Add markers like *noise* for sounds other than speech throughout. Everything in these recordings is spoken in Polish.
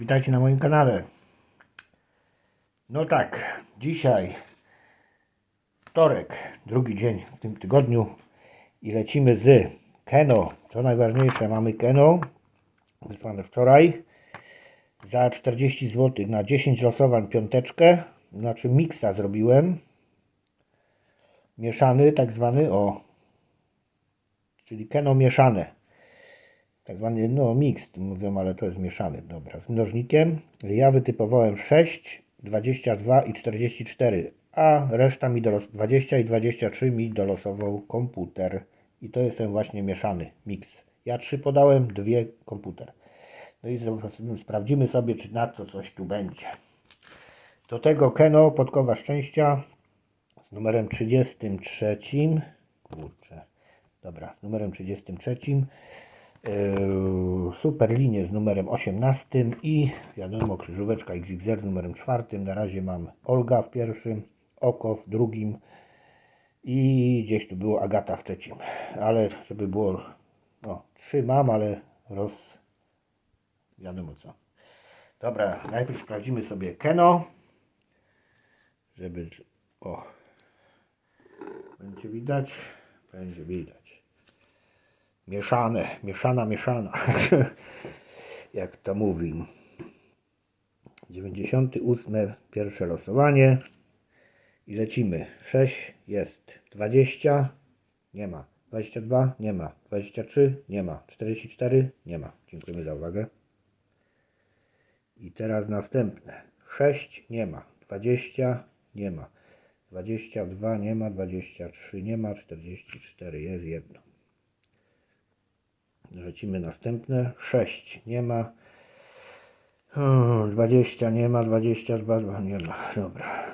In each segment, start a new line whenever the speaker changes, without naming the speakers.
Witajcie na moim kanale. No tak, dzisiaj wtorek, drugi dzień w tym tygodniu i lecimy z Keno. Co najważniejsze, mamy Keno wysłane wczoraj za 40 zł na 10 losowań piąteczkę. Znaczy miksa zrobiłem. Mieszany, tak zwany, o. Czyli Keno mieszane tak zwany no mixed mówią, ale to jest mieszany, dobra, z mnożnikiem. Ja wytypowałem 6, 22 i 44, a reszta mi dolos 20 i 23 mi dolosował komputer. I to jest ten właśnie mieszany mix. Ja trzy podałem, dwie komputer. No i sprawdzimy sobie, czy na co coś tu będzie. Do tego Keno, podkowa szczęścia z numerem 33. Kurczę. Dobra, z numerem 33. Yy, Super linię z numerem 18 i wiadomo krzyżóweczka XXL z numerem 4. Na razie mam Olga w pierwszym, Oko w drugim i gdzieś tu było Agata w trzecim. Ale żeby było, no trzy mam, ale roz... wiadomo co. Dobra, najpierw sprawdzimy sobie Keno, żeby, o, będzie widać, będzie widać. Mieszane, mieszana, mieszana. *laughs* Jak to mówi. 98. Pierwsze losowanie. I lecimy. 6 jest. 20. Nie ma. 22. Nie ma. 23. Nie ma. 44. Nie ma. Dziękujemy za uwagę. I teraz następne. 6 nie ma. 20 nie ma. 22 nie ma. 23 nie ma. 44 jest jedno. Lecimy następne. 6 nie ma. O, 20 nie ma. 22 dwa nie ma. Dobra.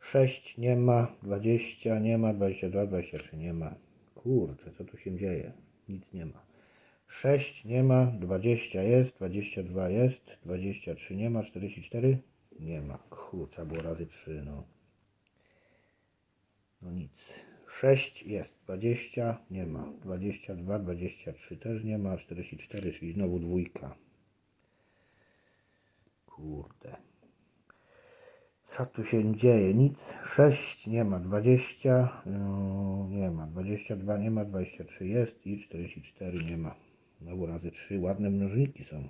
6 nie ma. 20 nie ma. 22, 23 nie ma. Kurczę, co tu się dzieje? Nic nie ma. 6 nie ma. 20 jest. 22 jest. 23 nie ma. 44 nie ma. Kurczę, było razy 3, no. No nic. 6 jest, 20 nie ma, 22, 23 też nie ma, 44, czyli znowu dwójka. Kurde. Co tu się dzieje? Nic. 6 nie ma, 20 no, nie ma, 22 nie ma, 23 jest i 44 nie ma. Znowu razy 3 ładne mnożniki są.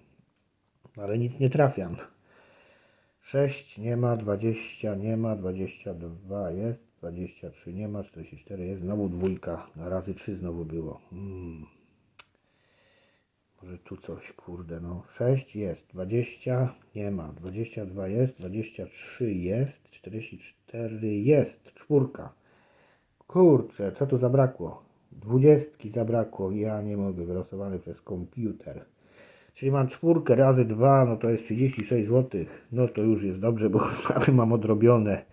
Ale nic nie trafiam. 6 nie ma, 20 nie ma, 22 jest, 23 nie ma, 44 jest, znowu dwójka, na razy 3 znowu było. Mm. Może tu coś, kurde, no. 6 jest, 20 nie ma, 22 jest, 23 jest, 44 jest, czwórka. Kurczę, co tu zabrakło? Dwudziestki zabrakło, ja nie mogę, wylosowany przez komputer. Czyli mam czwórkę razy dwa, no to jest 36 zł. No to już jest dobrze, bo *laughs* sprawy mam odrobione.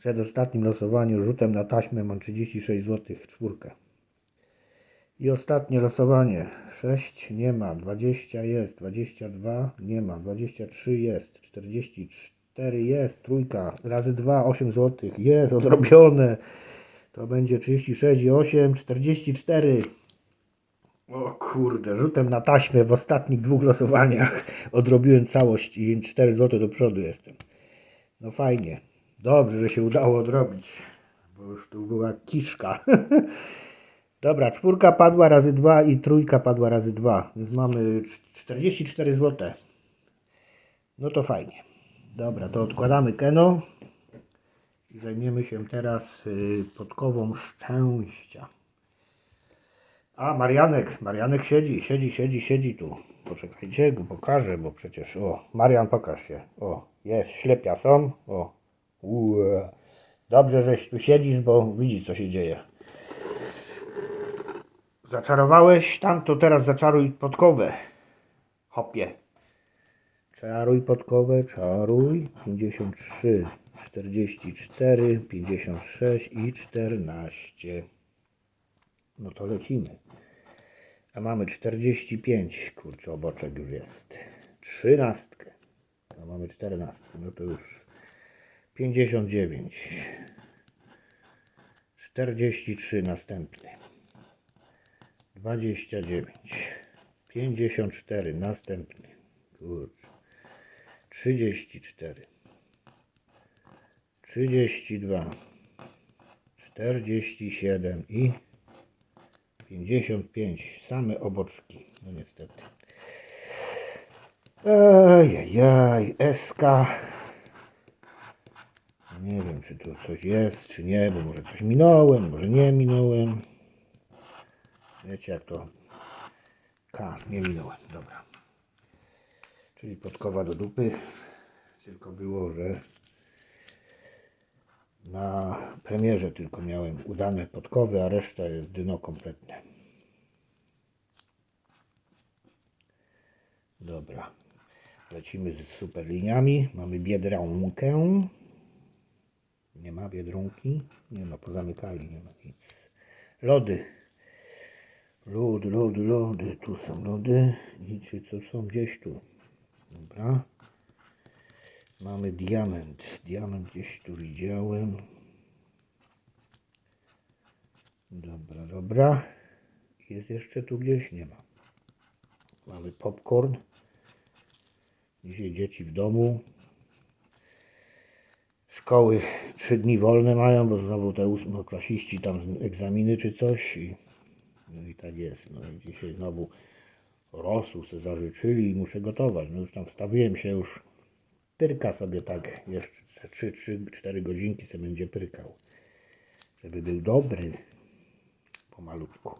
Przed ostatnim losowaniu rzutem na taśmę mam 36 zł, czwórkę. I ostatnie losowanie. 6 nie ma, 20 jest, 22 nie ma, 23 jest, 44 jest, trójka, razy 2, 8 zł, jest odrobione. To będzie 36 i 8, 44. O kurde, rzutem na taśmę w ostatnich dwóch losowaniach odrobiłem całość i 4 zł do przodu jestem. No fajnie. Dobrze, że się udało odrobić, bo już tu była kiszka. *laughs* Dobra, czwórka padła razy dwa i trójka padła razy dwa, więc mamy cz- 44 zł. No to fajnie. Dobra, to odkładamy Keno i zajmiemy się teraz y, podkową szczęścia. A, Marianek, Marianek siedzi, siedzi, siedzi, siedzi tu. Poczekajcie, go pokażę, bo przecież, o, Marian, pokaż się. O, jest, ślepia są, o. Dobrze, żeś tu siedzisz, bo widzisz, co się dzieje. Zaczarowałeś tam, to teraz zaczaruj podkowę. Hopie. Czaruj podkowę, czaruj. 53, 44, 56 i 14. No to lecimy. A mamy 45, kurczę, oboczek już jest. Trzynastkę. A mamy 14, no to już 59. 43 następny. 29. 54, następny. Kurczę. 34. 32. 47 i 55. Same oboczki. No niestety. Ajajaj, SK. Nie wiem, czy tu coś jest, czy nie, bo może coś minąłem, może nie minąłem. Wiecie jak to K, nie minąłem, dobra. Czyli podkowa do dupy. Tylko było, że na premierze tylko miałem udane podkowy, a reszta jest dyno kompletne. Dobra. Lecimy z super liniami. Mamy biedronkę. Nie ma biedronki. Nie ma, pozamykali, nie ma nic. Lody. Lody, lody, lody. Tu są lody. I czy co są gdzieś tu? Dobra. Mamy diament. Diament gdzieś tu widziałem. Dobra, dobra. Jest jeszcze tu gdzieś? Nie ma. Mamy popcorn. Dzisiaj dzieci w domu. Szkoły trzy dni wolne mają, bo znowu te ósmoklasiści tam egzaminy czy coś. I, no i tak jest. No i dzisiaj znowu rosół se zażyczyli i muszę gotować. No już tam wstawiłem się już. Pyrka sobie tak jeszcze 3-4 godzinki sobie będzie pyrkał. Żeby był dobry. Pomalutku.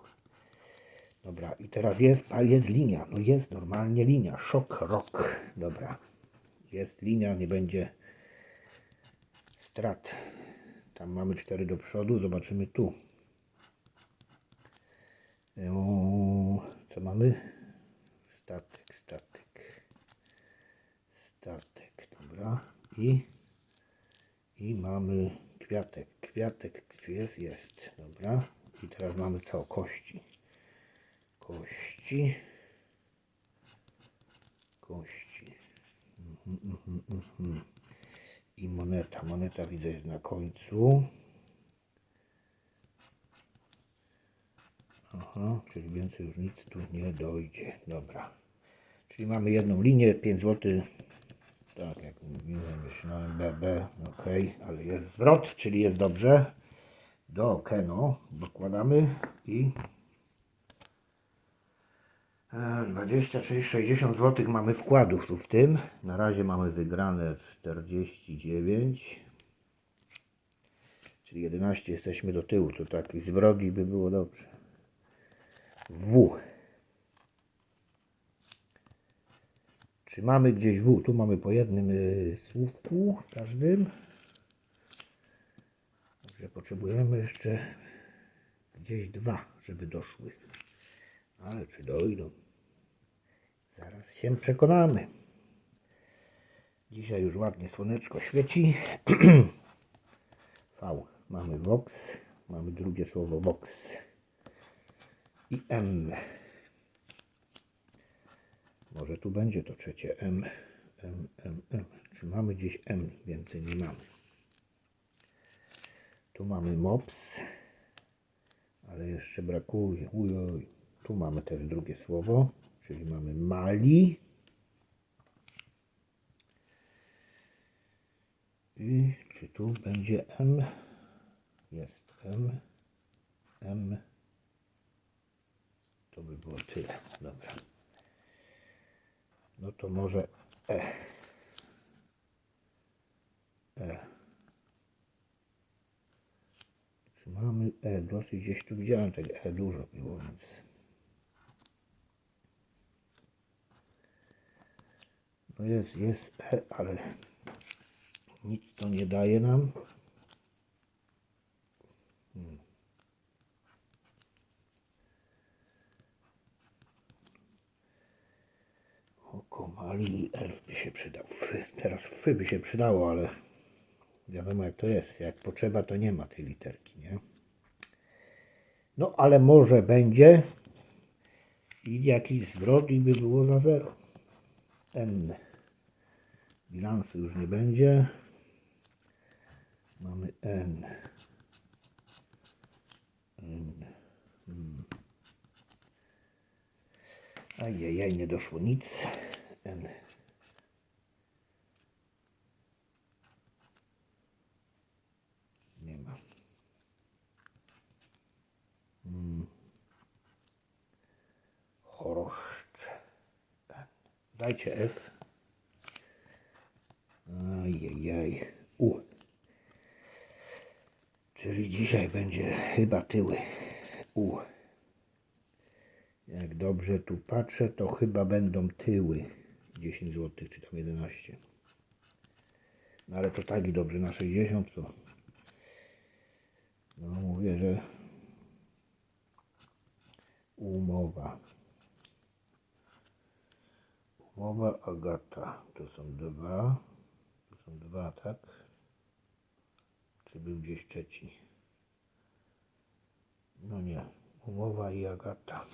Dobra, i teraz jest, jest linia. No jest normalnie linia. Szok, rok. Dobra. Jest linia, nie będzie strat. Tam mamy 4 do przodu. Zobaczymy tu. Eee, Co mamy? Statek, statek. Statek, dobra. I, i mamy kwiatek. Kwiatek, czy jest? Jest. Dobra. I teraz mamy co? Kości kości kości Mhm, mhm, mhm. I moneta moneta widzę jest na końcu. Aha czyli więcej już nic tu nie dojdzie. Dobra. Czyli mamy jedną linię 5 zł tak jak mówiłem myślałem BB ok ale jest zwrot czyli jest dobrze. Do Keno dokładamy i E, 20, czyli 60 zł mamy wkładów tu w tym. Na razie mamy wygrane 49. Czyli 11 jesteśmy do tyłu. To taki zwrogi by było dobrze. W. Czy mamy gdzieś W? Tu mamy po jednym y, słówku w każdym. Dobrze, potrzebujemy jeszcze gdzieś dwa, żeby doszły. Ale czy dojdą? Zaraz się przekonamy. Dzisiaj już ładnie słoneczko świeci. *clears throat* V. Mamy Vox. Mamy drugie słowo Vox. I M. Może tu będzie to trzecie M. M, M, M. Czy mamy gdzieś M? Więcej nie mamy. Tu mamy Mops. Ale jeszcze brakuje. Ujoj. Tu mamy też drugie słowo, czyli mamy Mali. I czy tu będzie M? Jest M. M. To by było tyle. Dobra. No to może E. E. Czy mamy E? Dosyć gdzieś tu widziałem tego E dużo było, więc. No jest, jest E, ale nic to nie daje nam. Hmm. Oko mali elf by się przydał. Fy. Teraz fy by się przydało, ale wiadomo jak to jest. Jak potrzeba, to nie ma tej literki, nie? No, ale może będzie i jakiś zwrot i by było na zero. N. Bilansu już nie będzie. Mamy N. N. Hmm. Ajajaj, nie doszło nic. N. Nie ma. Mm. Choroszcz. Dajcie F. Ajajaj. U. Czyli dzisiaj będzie chyba tyły. U. Jak dobrze tu patrzę, to chyba będą tyły. 10 zł, czy tam 11. No ale to tak i dobrze na 60 to. No mówię, że umowa. Umowa Agata. To są dwa. Dwa, tak? Czy był gdzieś trzeci? No nie. Umowa i Agata.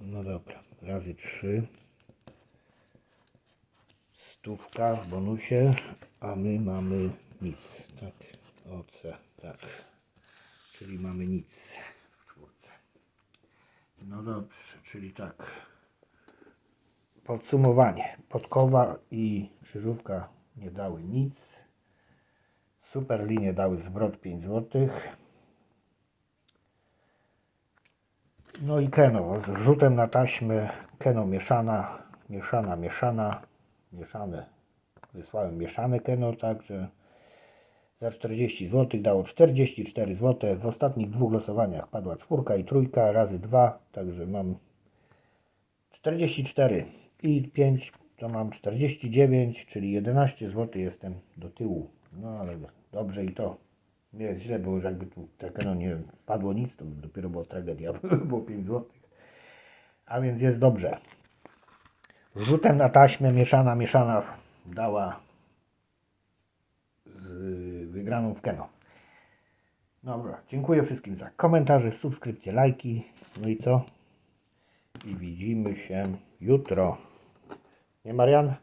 No dobra. Razy trzy. Stówka w bonusie, a my mamy nic. Tak. OC. Tak. Czyli mamy nic w czwórce. No dobrze, czyli tak. Podsumowanie. Podkowa i krzyżówka nie dały nic. Super linie dały zwrot 5 zł. No i Keno z rzutem na taśmę. Keno mieszana, mieszana, mieszana, mieszane. Wysłałem mieszane Keno, także za 40 zł dało 44 zł. W ostatnich dwóch losowaniach padła czwórka i trójka razy dwa, także mam 44 i 5 to mam 49, czyli 11 zł jestem do tyłu. No ale dobrze i to. Nie jest źle, bo już jakby tu tak no nie padło nic, to dopiero była tragedia, *laughs* było 5 zł. A więc jest dobrze. Rzutem na taśmę mieszana, mieszana dała z wygraną w Keno. Dobra, dziękuję wszystkim za komentarze, subskrypcje, lajki. No i co? I widzimy się jutro. Nie Marian?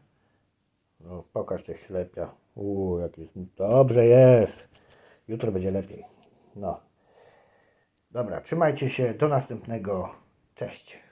No, pokaż te ślepia. Uuu, jak jest. Dobrze jest. Jutro będzie lepiej. No. Dobra, trzymajcie się. Do następnego. Cześć.